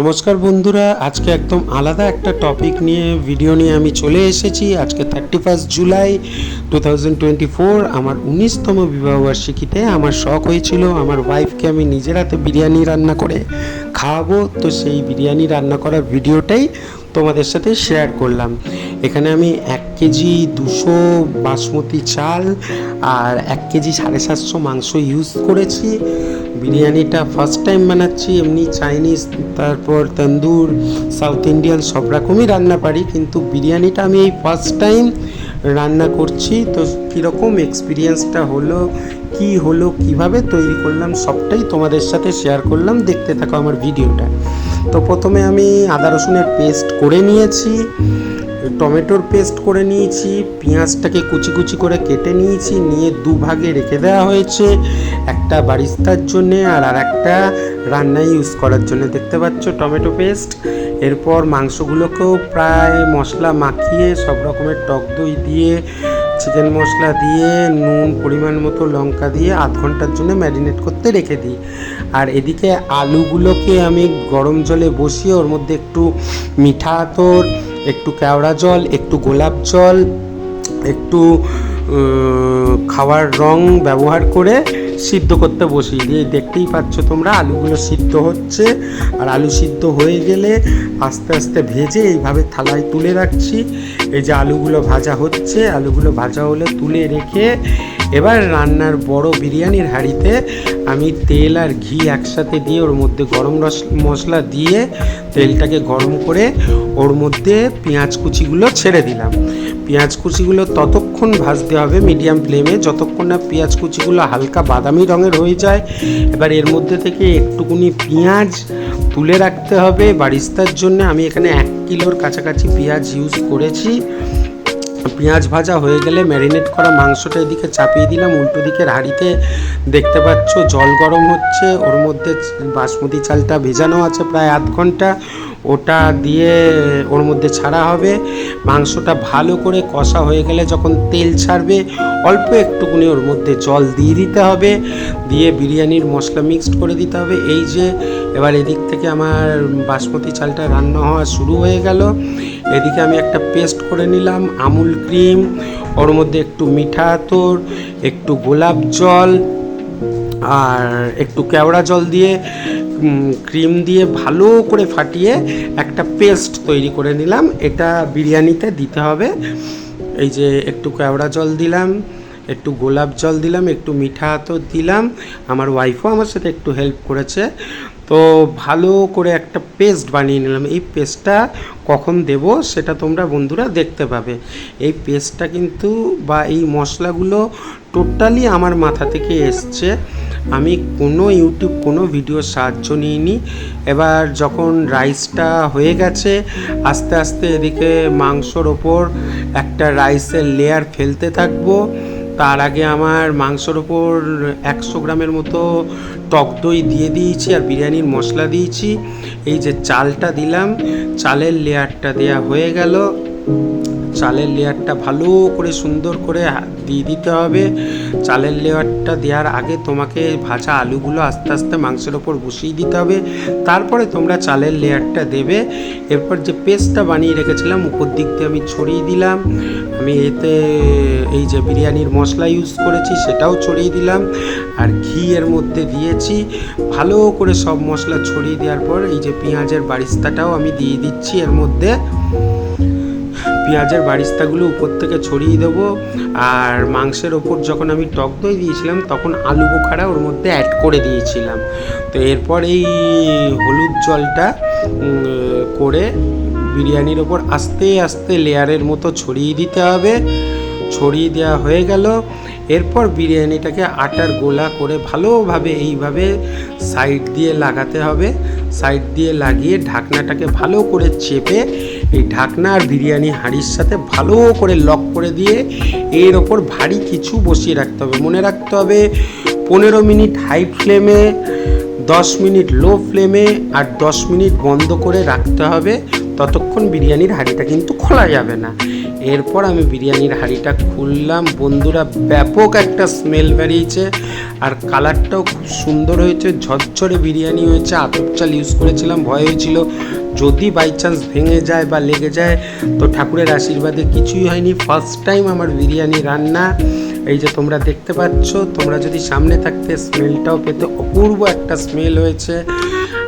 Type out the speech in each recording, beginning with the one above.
নমস্কার বন্ধুরা, আজকে একদম আলাদা একটা টপিক নিয়ে ভিডিও নিয়ে আমি চলে এসেছি। আজকে thirty first July two thousand twenty four আমার উনিশতম বিবাহবার্ষিকীতে আমার শখ হয়েছিল, আমার ওয়াইফকে আমি নিজের হাতে বিরিয়ানি রান্না করে খাওয়াবো। তো সেই বিরিয়ানি রান্না করার ভিডিওটাই তোমাদের সাথে শেয়ার করলাম। এখানে আমি এক কেজি দুশো বাসমতি চাল আর এক কেজি সাড়ে সাতশো মাংস ইউজ করেছি। বিরিয়ানিটা ফার্স্ট টাইম বানাচ্ছি, এমনি চাইনিজ তারপর তন্দুর সাউথ ইন্ডিয়ান সব রকমই রান্না পারি, কিন্তু বিরিয়ানিটা আমি এই ফার্স্ট টাইম রান্না করছি। তো কীরকম এক্সপিরিয়েন্সটা হলো, কি হলো, কীভাবে তৈরি করলাম, সবটাই তোমাদের সাথে শেয়ার করলাম। দেখতে থাকো আমার ভিডিওটা। তো প্রথমে আমি আদা রসুনের পেস্ট করে নিয়েছি, টমেটোর পেস্ট করে নিয়েছি, পেঁয়াজটাকে কুচি কুচি করে কেটে নিয়েছি, নিয়ে দুভাগে রেখে দেওয়া হয়েছে। একটা বারিস্তার জন্যে আর আর একটা রান্নায় ইউজ করার জন্য। দেখতে পাচ্ছ টমেটো পেস্ট। এরপর মাংসগুলোকেও প্রায় মশলা মাখিয়ে সব রকমের টক দই দিয়ে, চিকেন মশলা দিয়ে, নুন, পরিমাণ মতো লঙ্কা দিয়ে আধ ঘণ্টার জন্য ম্যারিনেট করতে রেখে দিই। আর এদিকে আলুগুলোকে আমি গরম জলে বসিয়ে ওর মধ্যে একটু মিঠা আতর, একটু কেওড়া জল, একটু গোলাপ জল, একটু খাওয়ার রং ব্যবহার করে সিদ্ধ করতে বসিয়ে দিয়ে দেখতেই পাচ্ছ তোমরা, আলুগুলো সিদ্ধ হচ্ছে। আর আলু সিদ্ধ হয়ে গেলে আস্তে আস্তে ভেজে এইভাবে থালায় তুলে রাখছি। এই যে আলুগুলো ভাজা হচ্ছে, আলুগুলো ভাজা হলে তুলে রেখে এবার রান্নার বড় বিরিয়ানির হাঁড়িতে আমি তেল আর ঘি একসাথে দিয়ে ওর মধ্যে গরম মশলা দিয়ে তেলটাকে গরম করে ওর মধ্যে পেঁয়াজ কুচিগুলো ছেড়ে দিলাম। পেঁয়াজ কুচিগুলো ততক্ষণ ভাজতে হবে মিডিয়াম ফ্লেমে, যতক্ষণ না পেঁয়াজ কুচিগুলো হালকা বাদামি রঙের হয়ে যায়। এবার এর মধ্যে থেকে একটুকুনি পেঁয়াজ তুলে রাখতে হবে। বারিস্তার জন্য আমি এখানে এক কিলোর কাছাকাছি পেঁয়াজ ইউজ করেছি। পেঁয়াজ ভাজা হয়ে গেলে ম্যারিনেট করা মাংসটা এদিকে চাপিয়ে দিলাম। উল্টো দিকের হাঁড়িতে দেখতে পাচ্ছ জল গরম হচ্ছে। ওর মধ্যে বাসমতি চালটা ভেজানো আছে প্রায় আধ ঘণ্টা। ওটা দিয়ে ওর মধ্যে ছাড়া হবে। মাংসটা ভালো করে কষা হয়ে গেলে যখন তেল ছাড়বে, অল্প একটুকুনি ওর মধ্যে জল দিয়ে দিতে হবে। দিয়ে বিরিয়ানির মশলা মিক্সড করে দিতে হবে। এই যে এবার এদিক থেকে আমার বাসমতি চালটা রান্না হওয়া শুরু হয়ে গেল। এদিকে আমি একটা পেস্ট করে নিলাম, আমুল ক্রিম, ওর মধ্যে একটু মিঠা আতর, একটু গোলাপ জল, আর একটু কেওড়া জল দিয়ে ক্রিম দিয়ে ভালো করে ফাটিয়ে একটা পেস্ট তৈরি করে নিলাম। এটা বিরিয়ানিতে দিতে হবে। এই যে একটু কেওড়া জল দিলাম, একটু গোলাপ জল দিলাম, একটু মিঠা আতর দিলাম। আমার ওয়াইফও আমার সাথে একটু হেল্প করেছে। তো ভালো করে একটা পেস্ট বানিয়ে নিলাম। এই পেস্টটা কখন দেব সেটা তোমরা বন্ধুরা দেখতে পাবে। এই পেস্টটা কিন্তু বা এই মশলাগুলো টোটালি আমার মাথা থেকে এসছে। আমি কোনো ইউটিউব কোনো ভিডিওর সাহায্য নিইনি। এবার যখন রাইসটা হয়ে গেছে, আস্তে আস্তে এদিকে মাংসর ওপর একটা রাইসের লেয়ার ফেলতে থাকব। তার আগে আমার মাংসর ওপর একশো গ্রামের মতো টক দই দিয়ে দিয়েছি আর বিরিয়ানির মশলা দিয়েছি। এই যে চালটা দিলাম, চালের লেয়ারটা দেয়া হয়ে গেল। চালের লেয়ারটা ভালো করে সুন্দর করে দিয়ে দিতে হবে। চালের লেয়ারটা দেওয়ার আগে তোমাকে ভাজা আলুগুলো আস্তে আস্তে মাংসের ওপর বসিয়ে দিতে হবে। তারপরে তোমরা চালের লেয়ারটা দেবে। এরপর যে পেস্টটা বানিয়ে রেখেছিলাম, উপর দিক দিয়ে আমি ছড়িয়ে দিলাম। আমি এতে এই যে বিরিয়ানির মশলা ইউজ করেছি, সেটাও ছড়িয়ে দিলাম। আর ঘি এর মধ্যে দিয়েছি। ভালো করে সব মশলা ছড়িয়ে দেওয়ার পর এই যে পেঁয়াজের বারিস্তাটাও আমি দিয়ে দিচ্ছি এর মধ্যে। পেঁয়াজের বারিস্তাগুলো উপর থেকে ছড়িয়ে দেবো আর মাংসের ওপর যখন আমি টক দই দিয়েছিলাম, তখন আলু বোখারা ওর মধ্যে অ্যাড করে দিয়েছিলাম। তো এরপর এই হলুদ জলটা করে বিরিয়ানির ওপর আস্তে আস্তে লেয়ারের মতো ছড়িয়ে দিতে হবে। ছড়িয়ে দেওয়া হয়ে গেল। এরপর বিরিয়ানিটাকে আটার গোলা করে ভালোভাবে এইভাবে সাইড দিয়ে লাগাতে হবে। সাইড দিয়ে লাগিয়ে ঢাকনাটাকে ভালো করে চেপে এই ঢাকনা আর বিরিয়ানি হাঁড়ির সাথে ভালো করে লক করে দিয়ে এর ওপর ভারী কিছু বসিয়ে রাখতে হবে। মনে রাখতে হবে পনেরো মিনিট হাই ফ্লেমে, দশ মিনিট লো ফ্লেমে আর দশ মিনিট বন্ধ করে রাখতে হবে। ততক্ষণ বিরিয়ানির হাঁড়িটা কিন্তু খোলা যাবে না। এরপর আমি বিরিয়ানির হাঁড়িটা খুললাম। বন্ধুরা, ব্যাপক একটা স্মেল বেরিয়েছে আর কালারটাও খুব সুন্দর হয়েছে। ঝরঝরে বিরিয়ানি হয়েছে, আতপ চাল ইউজ করেছিলাম, ভয় হয়েছিল। যদি বাই চান্স ভেঙে যায় বা লেগে যায়, তো ঠাকুরের আশীর্বাদে কিছুই হয়নি। ফার্স্ট টাইম আমার বিরিয়ানি রান্না। এই যে তোমরা দেখতে পাচ্ছ, তোমরা যদি সামনে থাকতে স্মেলটাও পেতে অপূর্ব একটা স্মেল হয়েছে।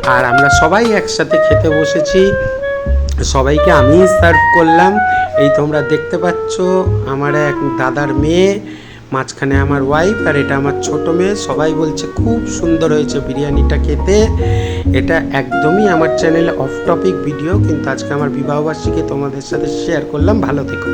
আর আমরা সবাই একসাথে খেতে বসেছি। সবাইকে আমি সার্ভ করলাম। এই তোমরা দেখতে পাচ্ছ, আমার এক দাদার মেয়ে, মাঝখানে আমার ওয়াইফ আর এটা আমার ছোট মেয়ে। সবাই বলছে, খুব সুন্দর হয়েছে বিরিয়ানিটা খেতে। এটা একদমই আমার চ্যানেলে অফ টপিক ভিডিও কিন্তু আজকে আমার বিবাহবার্ষিকী তোমাদের সাথে শেয়ার করলাম। ভালো থেকো।